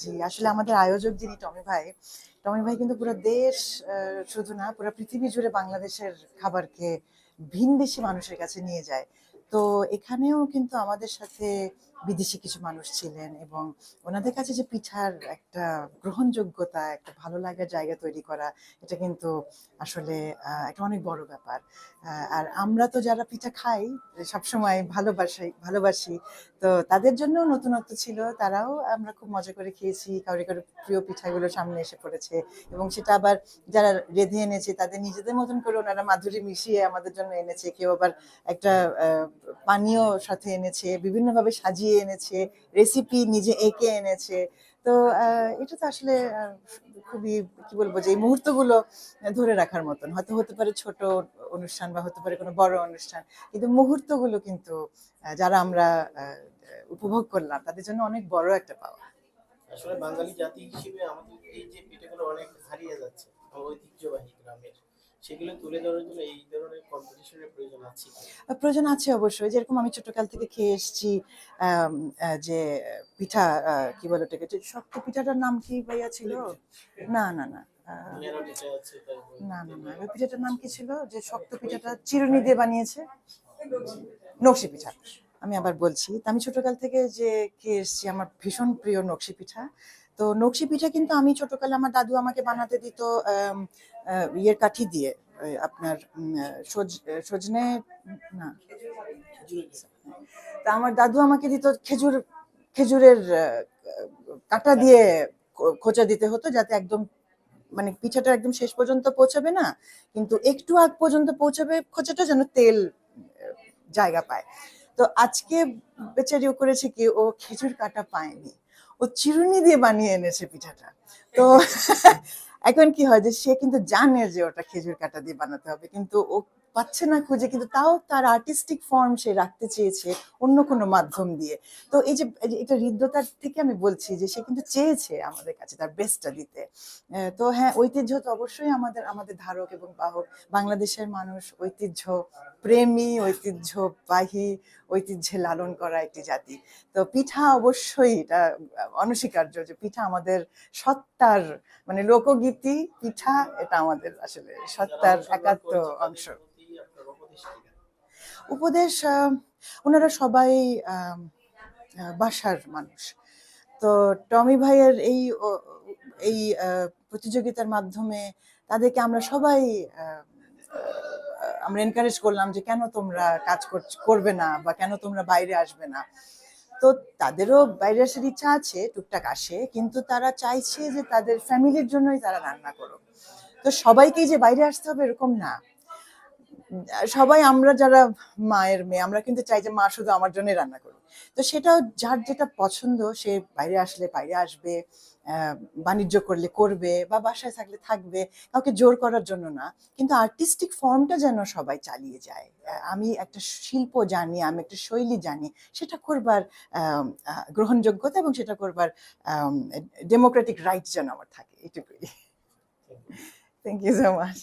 জি, আসলে আমাদের আয়োজক যিনি টমি ভাই টমি ভাই কিন্তু পুরো দেশ শুধু না, পুরো পৃথিবী জুড়ে বাংলাদেশের খাবারকে ভিনদেশি মানুষের কাছে নিয়ে যায়। তো এখানেও কিন্তু আমাদের সাথে বিদেশি কিছু মানুষ ছিলেন এবং ওনাদের কাছে যে পিঠার একটা গ্রহণযোগ্যতা, একটা ভালো লাগার জায়গা তৈরি করা, এটা কিন্তু আসলে একটা অনেক বড় ব্যাপার। আর আমরা তো যারা পিঠা খাই, সবসময় ভালোবাসি ভালোবাসি। তো তাদের জন্য নতুনত্ব ছিল, তারাও আমরা খুব মজা করে খেয়েছি কাউরি কারও প্রিয় পিঠাগুলো সামনে এসে পড়েছে এবং সেটা আবার যারা রেঁধে এনেছে, তাদের নিজেদের মতন করে ওনারা মাধুরী মিশিয়ে আমাদের জন্য এনেছে। কেউ আবার একটা পানীয় সাথে এনেছে, বিভিন্নভাবে সাজিয়ে এনেছে রেসিপি নিজে এঁকে এনেছে। তো এটা তো আসলে খুবই, কি বলব যে, এই মুহূর্তগুলো ধরে রাখার মতন। হয়তো হতে পারে ছোট অনুষ্ঠান বা হতে পারে কোনো বড় অনুষ্ঠান, কিন্তু মুহূর্তগুলো কিন্তু যারা আমরা উপভোগ করলাম, তাদের জন্য অনেক বড় একটা পাওয়া। আসলে বাঙালি জাতি হিসেবে আমাদের এই যে পিঠাগুলো অনেক হারিয়ে যাচ্ছে, ঐতিহ্যবাহী গ্রামের। সেগুলো তুলে ধরার জন্য এই ধরনের কম্পিটিশনের প্রয়োজন আছে প্রয়োজন আছে অবশ্যই। যেরকম আমি ছোটকাল থেকে খেয়ে এসেছি যে পিঠা কি বলে ওটাকে? শক্ত পিঠাটার নাম কি ভাইয়া ছিল? না না না। না না না। ওই পিঠাটার নাম কি ছিল? যে শক্ত পিঠাটা চিরুনি দিয়ে বানিয়েছে? নকশি পিঠা। আমি আবার বলছি আমি ছোটকাল থেকে যে খেয়ে এসেছি আমার ভীষণ প্রিয় নকশি পিঠা। তো নকশি পিঠা কিন্তু আমি ছোটকালে আমার দাদু আমাকে বানাতে দিত ইয়ের কাঠি দিয়ে আপনার সজনে, না তা আমার দাদু আমাকে দিত খেজুর, খেজুরের কাঁটা দিয়ে খোঁচা দিতে হতো যাতে একদম মানে পিঠাটা একদম শেষ পর্যন্ত পৌঁছাবে না, কিন্তু একটু আগ পর্যন্ত পৌঁছাবে খোঁচাটা যেন তেল জায়গা পায়। তো আজকে বেচারিও করেছে কি ও খেজুর কাটা পায়নি। ও চিরুনি দিয়ে বানিয়ে এনেছে পিঠাটা। তো এখন কি হয় যে সে কিন্তু জানে যে ওটা খেজুর কাটা দিয়ে বানাতে হবে কিন্তু ও পাচ্ছে না খুঁজে কিন্তু তাও তার আর্টিস্টিক ফর্ম সে রাখতে চেয়েছে অন্য কোনো মাধ্যম দিয়ে। তো এই যে এটা হৃদ্যতার থেকে আমি বলছি যে সে কিন্তু চেয়েছে আমাদের কাছে তার বেস্টটা দিতে। তো হ্যাঁ ঐতিহ্য তো অবশ্যই আমাদের আমাদের ধারক এবং বাহক। বাংলাদেশের মানুষ ঐতিহ্য প্রেমী ঐতিহ্যবাহী ঐতিহ্যে লালন করা একটি জাতি। তো পিঠা অবশ্যই এটা অনস্বীকার্য যে পিঠা আমাদের সত্তার মানে লোকগীতি পিঠা এটা আমাদের আসলে সত্তার একাত্ম অংশ। উপদেশ ওনারা সবাই বাসার মানুষ। তো টমি ভাইয়ের এই এই প্রতিযোগিতার মাধ্যমে তাদেরকে আমরা সবাই আমরা এনকারেজ করলাম যে কেন তোমরা কাজ করবে না বা কেন তোমরা বাইরে আসবে না। তো তাদেরও বাইরে আসার ইচ্ছা আছে, টুকটাক আসে, কিন্তু তারা চাইছে যে তাদের ফ্যামিলির জন্যই তারা রান্না করুক। তো সবাইকেই যে বাইরে আসতে হবে এরকম না। সবাই আমরা যারা মায়ের মেয়ে আমরা কিন্তু চাই যে মা শুধু আমার জন্য রান্না করুক। তো সেটাও যার যেটা পছন্দ সে বাইরে আসলে বাইরে আসবে বাণিজ্য করলে করবে বা বাসায় থাকলে থাকবে কাউকে জোর করার জন্য না। কিন্তু আর্টিস্টিক ফর্মটা যেন সবাই চালিয়ে যায়। আমি একটা শিল্প জানি আমি একটা শৈলী জানি সেটা করবার গ্রহণযোগ্যতা এবং সেটা করবার ডেমোক্রেটিক রাইট যেন আমার থাকে এটুকুই। Thank you so much